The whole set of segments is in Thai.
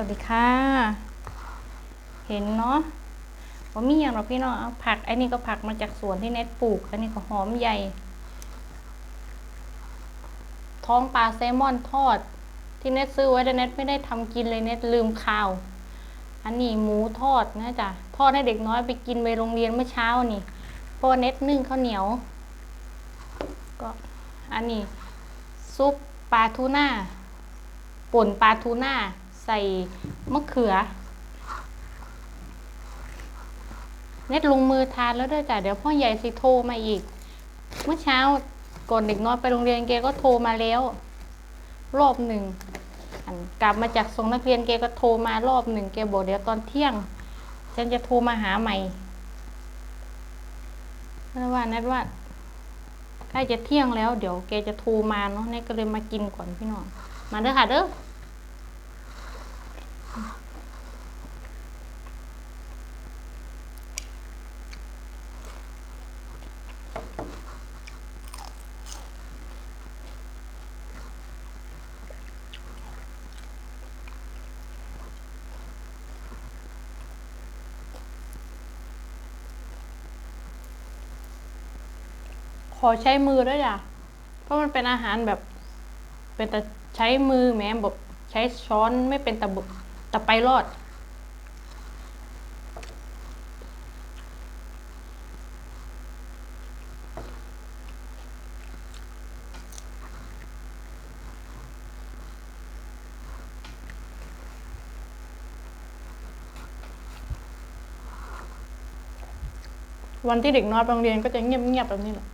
วัสดีค่ะ เห็นเนาะว่ามีอย่างหรอพี่น้องเอาผักไอ้นี่ก็ผักมาจากสวนที่เน็ตปลูกอันนี้ก็หอมใหญ่ ท้องปลาแซลมอนทอด ที่เน็ตซื้อไว้แต่เน็ตไม่ได้ทำกินเลยเน็ตลืมข้าว อันนี้หมูทอดนะจ๊ะทอดให้เด็กน้อยไปกินไปโรงเรียนเมื่อเช้านี่เพราะเน็ตนึ่งข้าวเหนียว ก็อันนี้ซุปปลาทูน่าป่นปลาทูน่า ใส่มะเขือ เน็ตลงมือทานแล้วด้วยจ้ะเดี๋ยวพ่อใหญ่สิโทรมาอีก เมื่อเช้าก่อนเด็กน้อยไปโรงเรียนแกก็โทรมาแล้ว รอบหนึ่งกลับมาจากส่งนักเรียนแกก็โทรมารอบหนึ่งแกบอกเดี๋ยวตอนเที่ยง ฉันจะโทรมาหาใหม่นั่นว่านัดว่าใกล้จะเที่ยงแล้วเดี๋ยวแกจะโทรมาเนาะนี่ก็เลยมากินก่อนพี่น้อง มาเด้อค่ะเด้อ ขอใช้มือด้วยจ้ะเพราะมันเป็นอาหารแบบ เป็นแต่ใช้มือแม้แบบใช้ช้อนไม่เป็นตะบุตะไปรอด วันที่เด็กน้อยโรงเรียนก็จะเงียบๆแบบนี้แหละ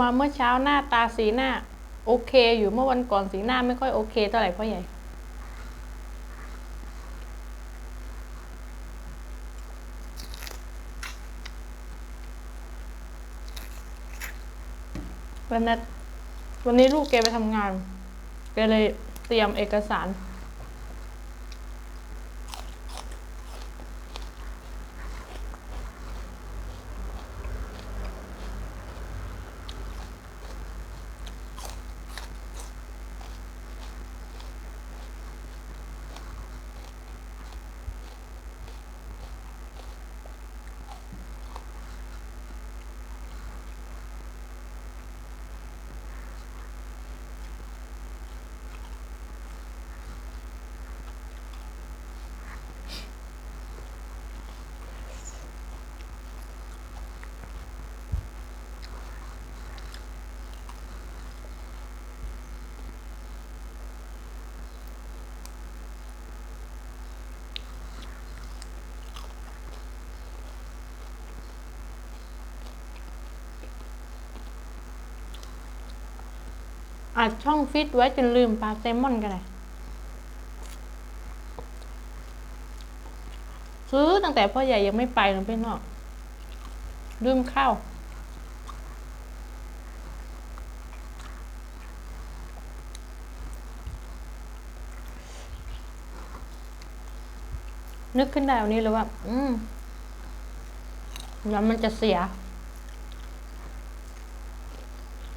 มาเมื่อเช้าหน้าตาสีหน้า โอเค อยู่เมื่อวันก่อนสีหน้าไม่ค่อยโอเคเท่าไหร่พ่อใหญ่วันนั้นวันนี้ลูกแกไปทำงานแกเลยเตรียมเอกสาร อัดช่องฟิตไว้จนลืมปลาแซลมอนกันเลยซื้อตั้งแต่พ่อใหญ่ยังไม่ไปนะพี่น้องลืมข้าวนึกขึ้นได้วันนี้เลยว่า อืมแล้วมันจะเสีย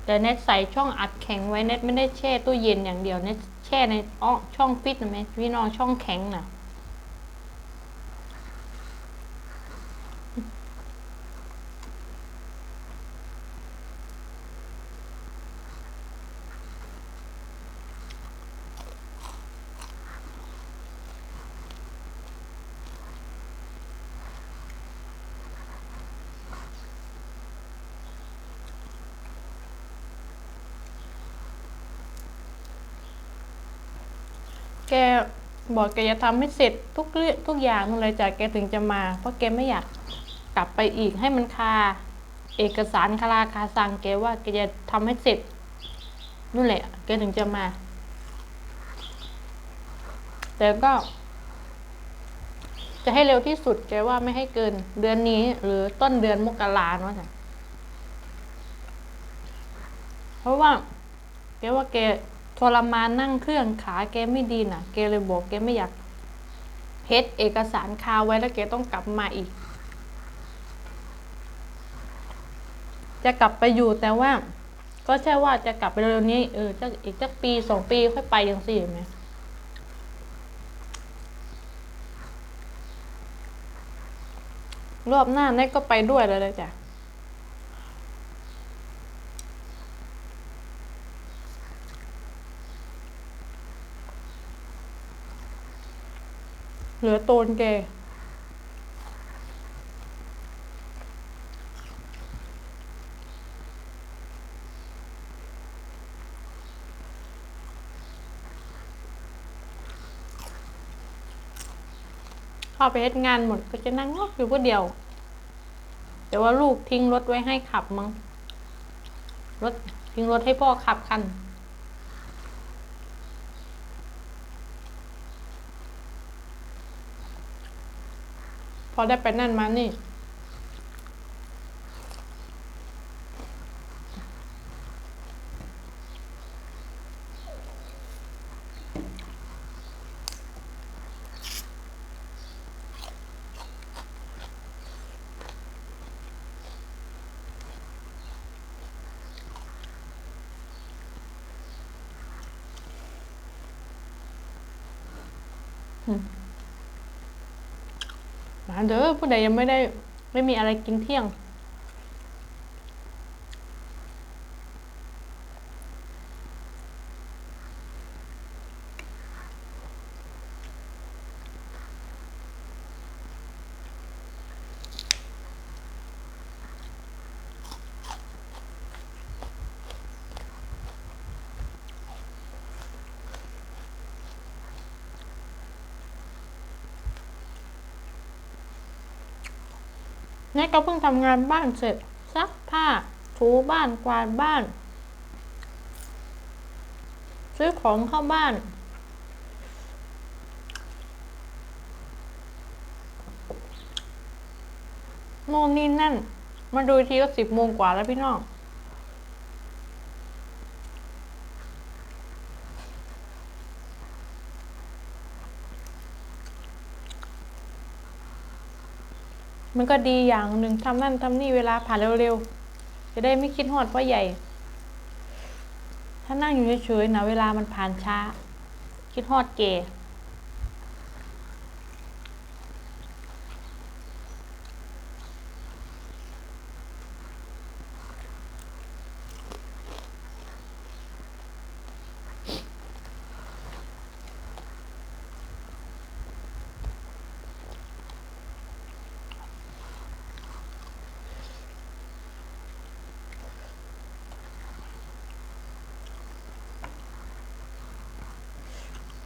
แต่เน็ตใส่ช่องอัดแข็งไว้เน็ตไม่ได้แช่ตู้เย็นอย่างเดียวเน็ตแช่ในอ้อช่องฟิตนะแม่พี่น้องช่องแข็งน่ะก บอกแกจะทำให้เสร็จทุกเรื่องทุกอย่างนั่นเลยจ้ะแกถึงจะมา เพราะแกไม่อยากกลับไปอีกให้มันคา เอกสารคาราคาซังแกว่าแกจะทำให้เสร็จนู่นแหละ แกถึงจะมา แต่ก็ จะให้เร็วที่สุดแกว่าไม่ให้เกิน เดือนนี้ หรือต้นเดือนมกราเนาะจ้ะเพราะว่าแกว่าแก ทรมานนั่งเครื่องขาแกไม่ดีน่ะ แกเลยบอกแกไม่อยากเฮ็ดเอกสารคาไว้แล้วแกต้องกลับมาอีก จะกลับไปอยู่แต่ว่า ก็ใช่ว่าจะกลับไปเร็วนี้เออจะอีกสักปีสองปีค่อยไปยังสี่ไหมรอบหน้าแน่ก็ไปด้วยแล้วเลยจ้ะ เหลือโตนแก พอไปเฮ็ดงานหมดก็จะนั่งงอกอยู่ผู้เดียว แต่ว่าลูกทิ้งรถไว้ให้ขับมั้งรถทิ้งรถให้พ่อขับคัน พอได้ไปนั่นมานี่มา เด้อผู้ใดยังไม่ได้ไม่มีอะไรกินเที่ยง นี่ก็เพิ่งทำงานบ้านเสร็จซักผ้าถูบ้านกวาดบ้าน ซื้อของเข้าบ้าน โมนี่นั่น มาดูทีก็สิบโมงกว่าแล้วพี่น้อง มันก็ดีอย่างหนึ่งทำนั่นทำนี่เวลาผ่านเร็วๆ จะได้ไม่คิดหอดว่าใหญ่ ถ้านั่งอยู่เฉยๆนะเวลามันผ่านช้า คิดหอดเก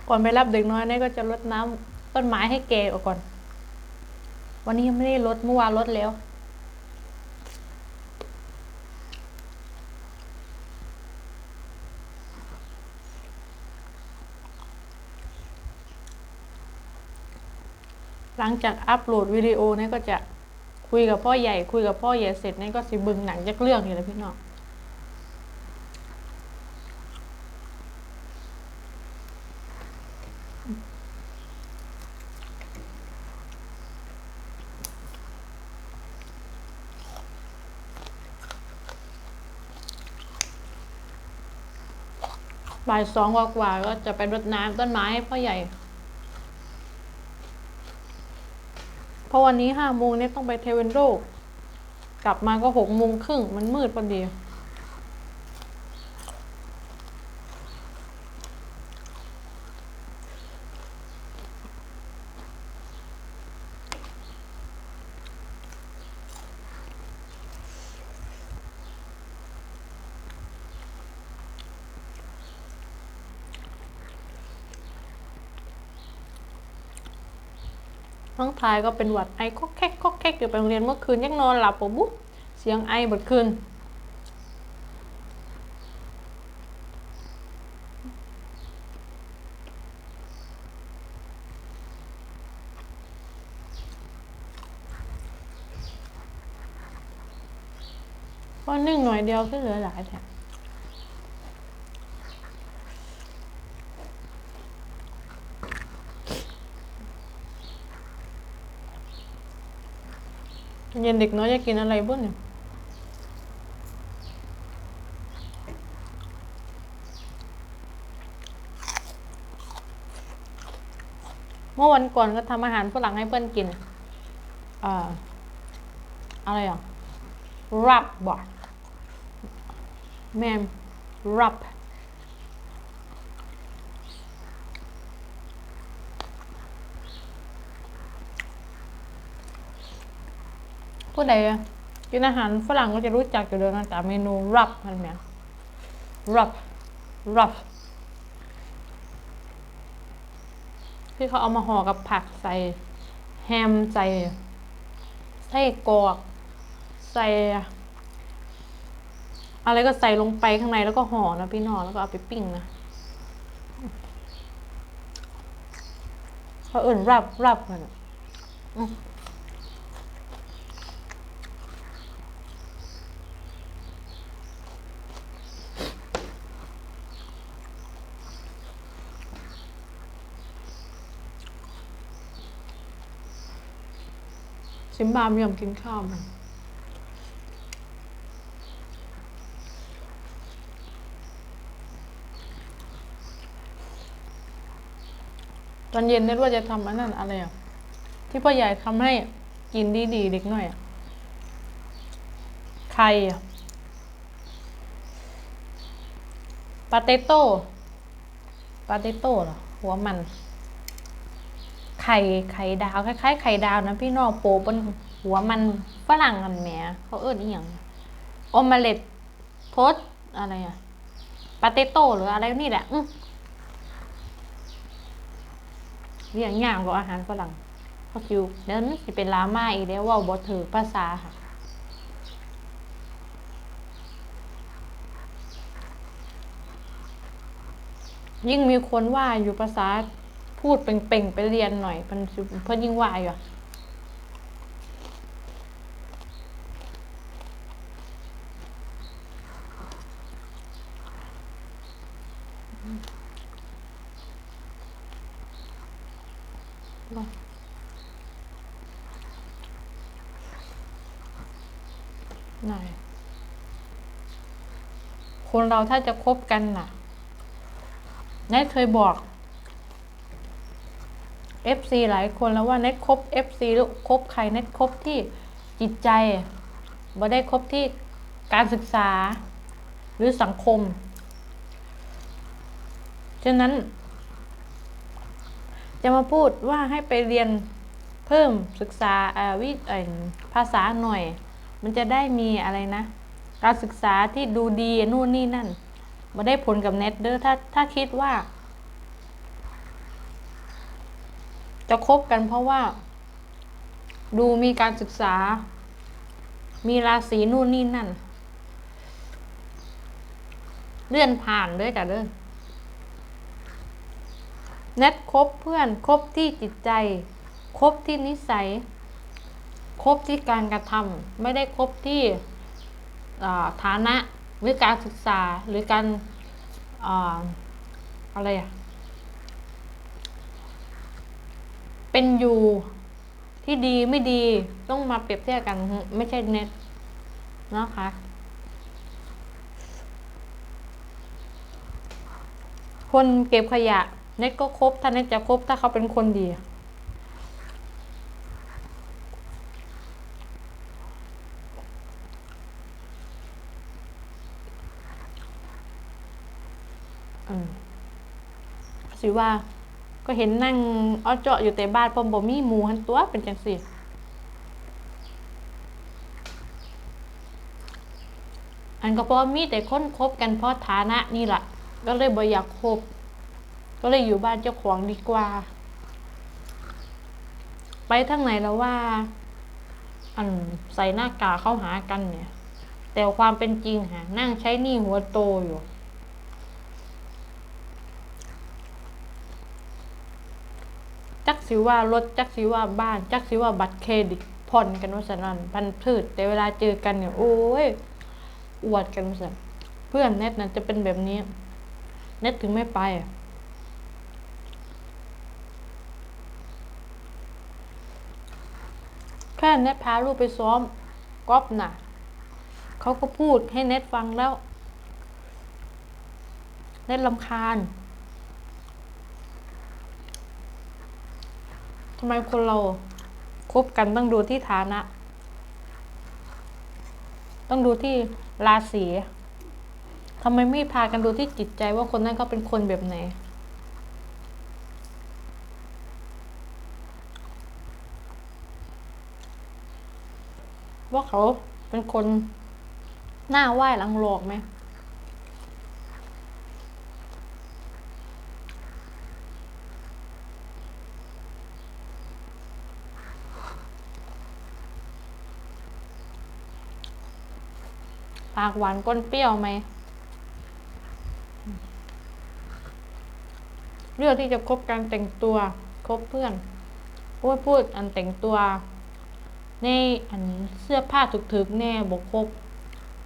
ก่อนไปรับเด็กน้อยเนี่ยก็จะรดน้ำต้นไม้ให้แกออกก่อน วันนี้ยังไม่ได้รดเมื่อวานรดแล้วหลังจากอัปโหลดวิดีโอเนี่ยก็จะคุยกับพ่อใหญ่ คุยกับพ่อใหญ่เสร็จเนี่ยก็สิบึงหนังจักเรื่องอยู่แล้วพี่น้อง บ่ายสองกว่าก็จะไปรดน้ำต้นไม้ให้พ่อใหญ่ เพราะวันนี้ห้าโมงเนี่ยต้องไปเทเวนโด กลับมาก็หกโมงครึ่งมันมืดพอดี น้องทายก็เป็นหวัดไอก็แคกก็แคกอยู่ไปโรงเรียนเมื่อคืนยังนอนหลับปุ๊บเสียงไอหมดคืนก็นึ่งหน่อยเดียวก็เหลือหลายแถม เย็นเด็กน้อยจะกินอะไรบ้างเนี่ยเมื่อวันก่อนก็ทำอาหารฝรั่งให้เพื่อนกินอ่าอะไรอะรับบอกแมมรับ ผู้ใดกินอาหารฝรั่งก็จะรู้จักอยู่แล้วนะแต่เมนูรับมันเนี่ยรับรับที่เขาเอามาห่อกับผักใส่แฮมใส่ไส้กรอกใส่อะไรก็ใส่ลงไปข้างในแล้วก็ห่อนะพี่น้องแล้วก็เอาไปปิ้งนะเขาเอื่นรับรับมัน ซิมบามยอมกินข้าวมันตอนเย็นนึกว่าจะทำอันนั้นอะไรอะ ที่พ่อใหญ่ทำให้กินดีดีๆเด็กหน่อยอะไข่อะปาเตโต้ปาเตโต้เหรอ หัวมัน ไข่ไข่ดาวคล้ายๆไข่ดาวนะพี่น้องโปบนหัวมันฝรั่งกันแหมเขาเอิ้นอีหยังโอมาเลตโทสอะไรอะปาเตโต้หรืออะไรนี่แหละอือเรียกง่ายกว่าอาหารฝรั่งเพราคิวเดี๋ยวมันสิเป็นลาม่าอีกแล้วว่าบ่ถือภาษาค่ะยิ่งมีคนว่าอยู่ภาษา พูดเป่งๆไปเรียนหน่อยมันสิเพื่อยิ่งว่าอยู่ะคนเราถ้าจะคบกันน่ะนายเคยบอก FC หลายคนแล้วว่าเน็ตคบ FC หรือคบใครเน็ตคบที่จิตใจบ่ได้คบที่การศึกษาหรือสังคม ฉะนั้น จะมาพูดว่าให้ไปเรียนเพิ่มศึกษาวิถ่ภาษาหน่อย มันจะได้มีอะไรนะ การศึกษาที่ดูดีนู่นนี่นั่นมาได้ผลกับเน็ตเด้อถ้าถ้าคิดว่า จะคบกันเพราะว่า ดูมีการศึกษา มีราศีนู่นนี่นั่น เลื่อนผ่านเด้อจ้ะเด้อเน็ตคบเพื่อนคบที่จิตใจ คบที่นิสัย คบที่การกระทำไม่ได้คบที่ฐานะหรือการศึกษาหรือการอาอะไรอะ เป็นอยู่ที่ดีไม่ดีต้องมาเปรียบเทียบกัน ไม่ใช่เน็ตนะคะคนเก็บขยะเน็ตก็ครบถ้าเน็ตจะครบถ้าเขาเป็นคนดี อืมสิว่า ก็เห็นนั่งอ้อเจาะอยู่แต่บ้านเพอบ่มีหมูหันตัวเป็นจังสิอันก็เพราะมีแต่คนคบกันเพราะฐานะนี่แหละก็เลยบ่อยากคบ ก็เลยอยู่บ้านเจ้าของดีกว่า ไปทางไหนแล้วว่า อันใส่หน้ากากเข้าหากันเนี่ย แต่ความเป็นจริงฮะนั่งใช้หนี้หัวโตอยู่ สิว่ารถจักสิว่าบ้าน จักสิว่าบัตรเครดิตผ่อนกันว่าสนันพันพืชแต่เวลาเจอกันเนี่ยโอ้ยอวดกันว่าสันเพื่อนเน็ตนะจะเป็นแบบนี้ เน็ตถึงไม่ไปแค่เน็ตพาลูกไปซ้อมกอล์ฟน่ะเขาก็พูดให้เน็ตฟังแล้ว เน็ตลำคาญ ทำไมคนเราคบกันต้องดูที่ฐานะ ต้องดูที่ราศีทำไมไม่พากันดูที่จิตใจว่าคนนั้นเขาเป็นคนแบบไหน ว่าเขาเป็นคนหน้าไหว้หลังหลอกไหม ปากหวานก้นเปรี้ยวไหมเรื่องที่จะคบการแต่งตัว คบเพื่อนพูดพูดอันแต่งตัว ในอันเสื้อผ้าถึกๆแน่บกคบ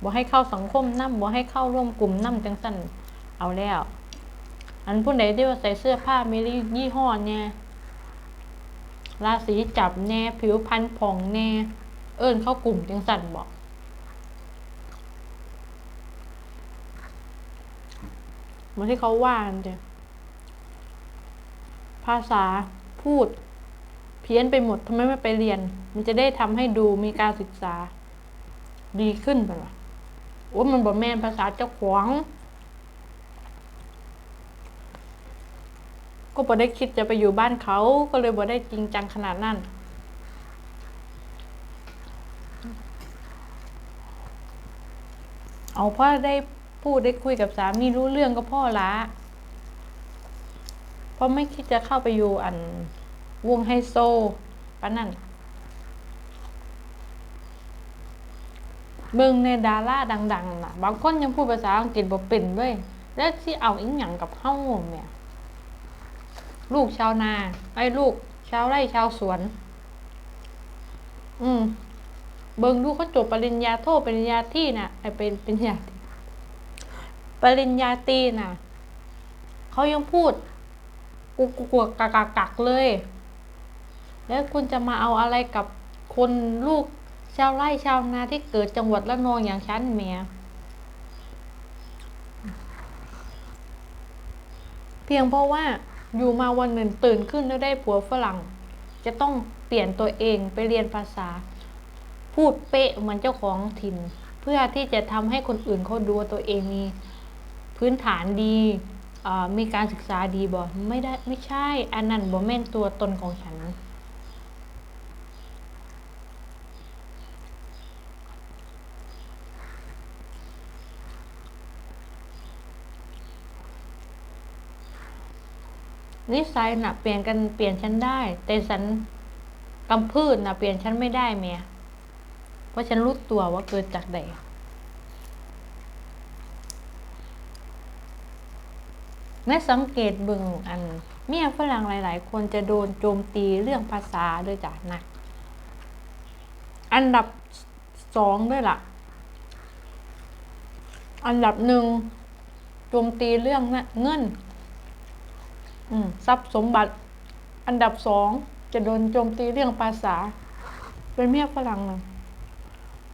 บ่ให้เข้าสังคมน้ำบ่ให้เข้าร่วมกลุ่มน้ำจังสันเอาแล้ว อันผู้ใดที่ว่าใส่เสื้อผ้ามียี่ห้อแน่ราศีจับแน่ ผิวพรรณผ่องแน่ เอิ้นเข้ากลุ่มจังสันบอก เหมือนที่เขาว่ากันเดียภาษาพูด เพี้ยนไปหมดทำไมไม่ไปเรียน มันจะได้ทำให้ดูมีการศึกษา ดีขึ้นไปวะโอ้มันบอกแม่นภาษาเจ้าของก็บ่ได้คิดจะไปอยู่บ้านเขาก็เลยบ่ได้จริงจังขนาดนั้นเอาพ่อได้ พูดได้คุยกับสามีรู้เรื่องก็พ่อละเพราะไม่คิดจะเข้าไปอยู่อันวงไฮโซปะนั่นเบิ่งในดาราดังๆน่ะบางคนยังพูดภาษาอังกฤษบ่เป็นเว้ยแล้วที่เอาอีหยังกับเฮาแหม่ย ลูกชาวนา ไอ้ลูก ชาวไร่ชาวสวน อืม เบิ่งดูเขาจบปริญญาโทปริญญาที่น่ะไอ้เป็นปริญญา ปริญญาตรีน่ะเขายังพูดกุกกุกกักกักกักเลย แล้วคุณจะมาเอาอะไรกับคนลูกชาวไร่ชาวนาที่เกิดจังหวัดละนองอย่างฉันเมียเพียงเพราะว่าอยู่มาวันหนึ่งตื่นขึ้นแล้วได้ผัวฝรั่ง จะต้องเปลี่ยนตัวเองไปเรียนภาษา พูดเป๊ะเหมือนเจ้าของถิ่น เพื่อที่จะทำให้คนอื่นเขาดูตัวเองมี พื้นฐานดีมีการศึกษาดีบ่ไม่ได้ไม่ใช่ อันนั้นบ่แม่นตัวตนของฉัน นิสัยน่ะเปลี่ยนกันเปลี่ยนฉันได้ แต่ฉันกำพืชน่ะเปลี่ยนฉันไม่ได้เมียเพราะฉันรู้ตัวว่าเกิดจากใดในสังเกตเบึงอันเมียฝรั่งหลาย ๆ คนจะโดนโจมตีเรื่องภาษาด้วยจ้ะนักอันดับสองด้วยล่ะ อันดับหนึ่งโจมตีเรื่องเงินอืมทรัพย์สมบัติ อันดับสองจะโดนโจมตีเรื่องภาษา เป็นเมียฝรั่งเลย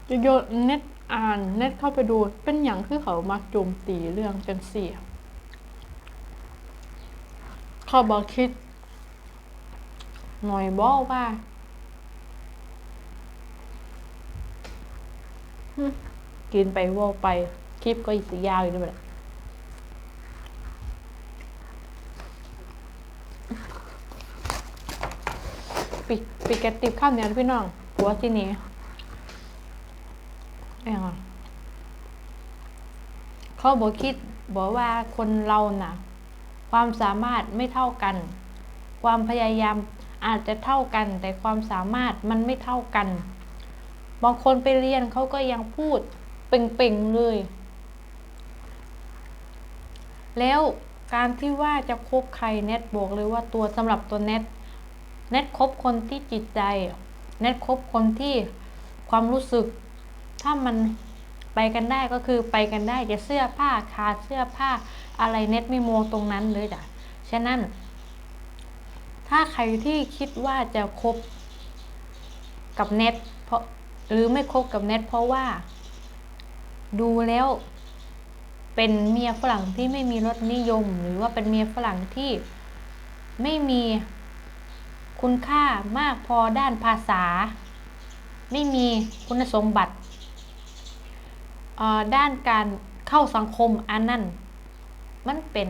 จะโยนเน็ตอ่านเน็ตเข้าไปดูเป็นอย่างที่เขามาโจมตีเรื่องกันเสีย เขาบอกคิด หน่อยบอกว่ากินไปวอกไป คลิปก็อีสียาวอยู่ด้วยปิดปิดกระติบข้าวเหนียวพี่น้องหัวที่นี้เองอะเขาบอกคิดบอกว่าคนเราน่ะ ความสามารถไม่เท่ากัน ความพยายามอาจจะเท่ากัน แต่ความสามารถมันไม่เท่ากัน บางคนไปเรียนเขาก็ยังพูดเป่งๆเลย แล้วการที่ว่าจะคบใครเน็ตบอกเลยว่าตัวสำหรับตัวเน็ตเน็ตคบคนที่จิตใจเน็ตคบคนที่ความรู้สึก ถ้ามัน ไปกันได้ก็คือไปกันได้จะเสื้อผ้าขาดเสื้อผ้าอะไรเน็ตไม่มองตรงนั้นเลยจ้ะฉะนั้น ถ้าใครที่คิดว่าจะคบกับเน็ตเพราะหรือไม่คบกับเน็ตเพราะว่า ดูแล้วเป็นเมียฝรั่งที่ไม่มีรสนิยม หรือว่าเป็นเมียฝรั่งที่ไม่มีคุณค่ามากพอด้านภาษา ไม่มีคุณสมบัติ ด้านการเข้าสังคมอันนั้นมันเป็น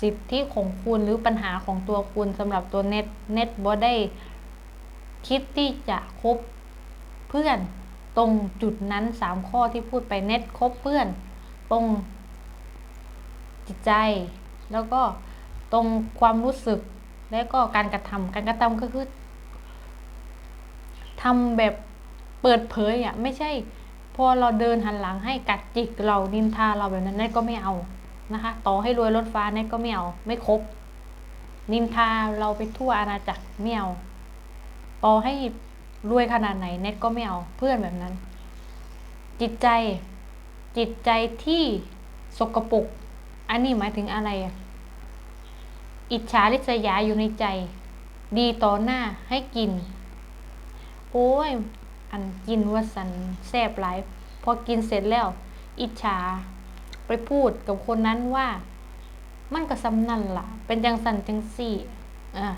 สิทธิของคุณหรือปัญหาของตัวคุณสำหรับตัวเน็ตเน็ตบ่ได้คิดที่จะคบเพื่อนตรงจุดนั้นสามข้อที่พูดไปเน็ตคบเพื่อน ตรงจิตใจ แล้วก็ตรงความรู้สึก แล้วก็การกระทำการกระทำก็คือทำแบบ เปิดเผยอะไม่ใช่ พอเราเดินหันหลังให้กัดจิกเรานินทาเราแบบนั้นเน็ตก็ไม่เอานะคะ ต่อให้รวยรถฟ้าเน็ตก็ไม่เอาไม่ครบนินทาเราไปทั่วอาณาจักรไม่เอาต่อให้รวยขนาดไหนเน็ตก็ไม่เอาเพื่อนแบบนั้น จิตใจจิตใจที่สกปรกอันนี้หมายถึงอะไรอะอิจฉาริษยาอยู่ในใจ ดีต่อหน้าให้กิน โอ้ย อันกินว่าสันแซบหลายพอกินเสร็จแล้ว อิจฉาไปพูดกับคนนั้นว่า มันก็สำนันล่ะ เป็นจังสันจังสี่อ่า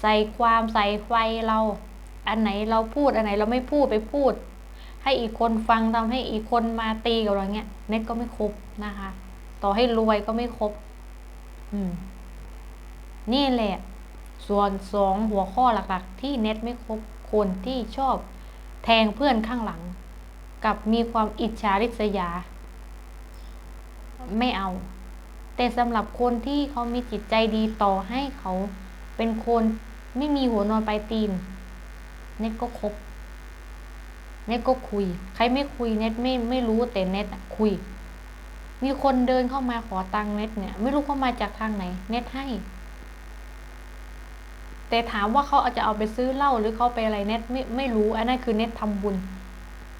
ใส่ความใส่ไฟเรา อันไหนเราพูดอันไหนเราไม่พูดไปพูด ให้อีกคนฟังทำให้อีกคนมาตีกับเราเงี้ยเน็ตก็ไม่ครบนะคะ ต่อให้รวยก็ไม่ครบ อืม นี่แหละ ส่วนสองหัวข้อหลักๆ ที่เน็ตไม่ครบคนที่ชอบ แทงเพื่อนข้างหลัง กับมีความอิจฉาริษยา ไม่เอา แต่สำหรับคนที่เขามีจิตใจดีต่อให้เขาเป็นคนไม่มีหัวนอนปลายตีน เน็ตก็คบ เน็ตก็คุย ใครไม่คุยเน็ตไม่ไม่รู้แต่เน็ตอะคุย มีคนเดินเข้ามาขอตังค์เน็ตเนี่ย ไม่รู้เข้ามาจากทางไหน เน็ตให้ แต่ถามว่าเขาเอาจะเอาไปซื้อเหล้าหรือเขาไปอะไรเน็ตไม่ไม่รู้อันนั้นคือเน็ตทำบุญ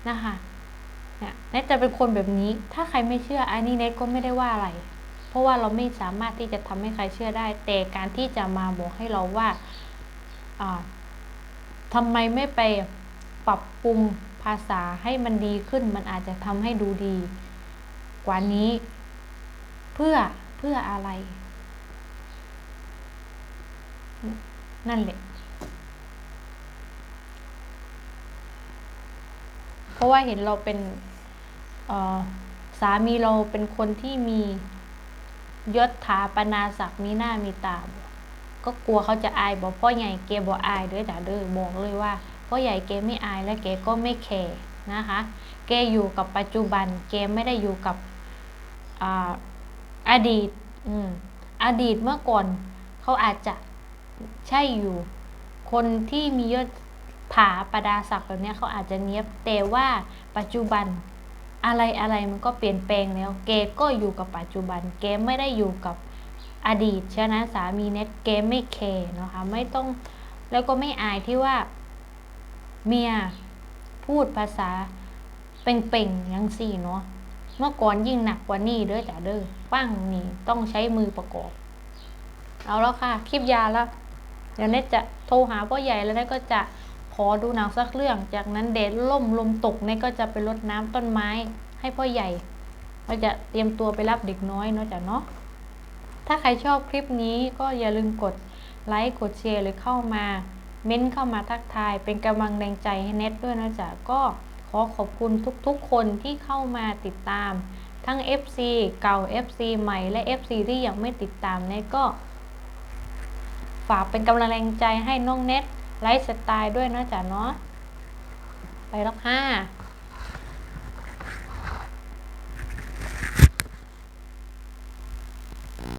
นะคะเนี่ยเน็ตจะเป็นคนแบบนี้ ถ้าใครไม่เชื่ออันนี้เน็ตก็ไม่ได้ว่าอะไร เพราะว่าเราไม่สามารถที่จะทำให้ใครเชื่อได้ แต่การที่จะมาบอกให้เราว่าอ่าทำไมไม่ไปปรับปรุงภาษาให้มันดีขึ้น มันอาจจะทำให้ดูดี กว่านี้ เพื่อเพื่ออะไร นั่นแหละ เพราะว่าเห็นเราเป็นสามีเราเป็นคนที่มียศถาปนาศักดิ์มีหน้ามีตาก็กลัวเขาจะอายบอกพ่อใหญ่เกบอกอายเด้อจ้ะเด้อบอกเลยว่าพ่อใหญ่เกไม่อายและเกก็ไม่แคร์นะคะแกอยู่กับปัจจุบันแกไม่ได้อยู่กับออดีตอือดีตเมื่อก่อนเขาอาจจะ ใช่อยู่ คนที่มียศถาประดาศักดิ์แบบนี้เขาอาจจะเนี้ยบแต่ว่าปัจจุบันอะไรอะไรมันก็เปลี่ยนแปลงแล้วแกก็อยู่กับปัจจุบันแกไม่ได้อยู่กับอดีตฉะนั้นสามีเน็ตแกไม่แคร์นะคะไม่ต้องแล้วก็ไม่อายที่ว่า เมียพูดภาษาเป่งๆยังสี่เนาะเมื่อก่อนยิ่งหนักกว่านี่เด้อจ้ะเด้อปั้งนี่ต้องใช้มือประกอบ เอาแล้วค่ะ คลิปยาแล้ว เดี๋ยวเน็ตจะโทรหาพ่อใหญ่แล้วเน็ตก็จะขอดูหนังสักเรื่อง จากนั้นแดดล่มลมตกเน็ตก็จะไปรดน้ำต้นไม้ให้พ่อใหญ่เราจะเตรียมตัวไปรับเด็กน้อยเนาะจ้ะเนาะถ้าใครชอบคลิปนี้ก็อย่าลืมกดไลค์กดแชร์หรือเข้ามา เม้นเข้ามาทักทาย เป็นกำลังแรงใจให้เน็ตด้วยนะจ๊ะก็ขอขอบคุณทุกๆคนที่เข้ามาติดตาม ทั้ง FC เก่า FC ใหม่และ FC ที่ยังไม่ติดตามเน็ตก็ ฝากเป็นกำลังแรงใจให้น้องเน็ตไลฟ์สไตล์ด้วยนะจ๊ะเนาะไปแล้วค่ะ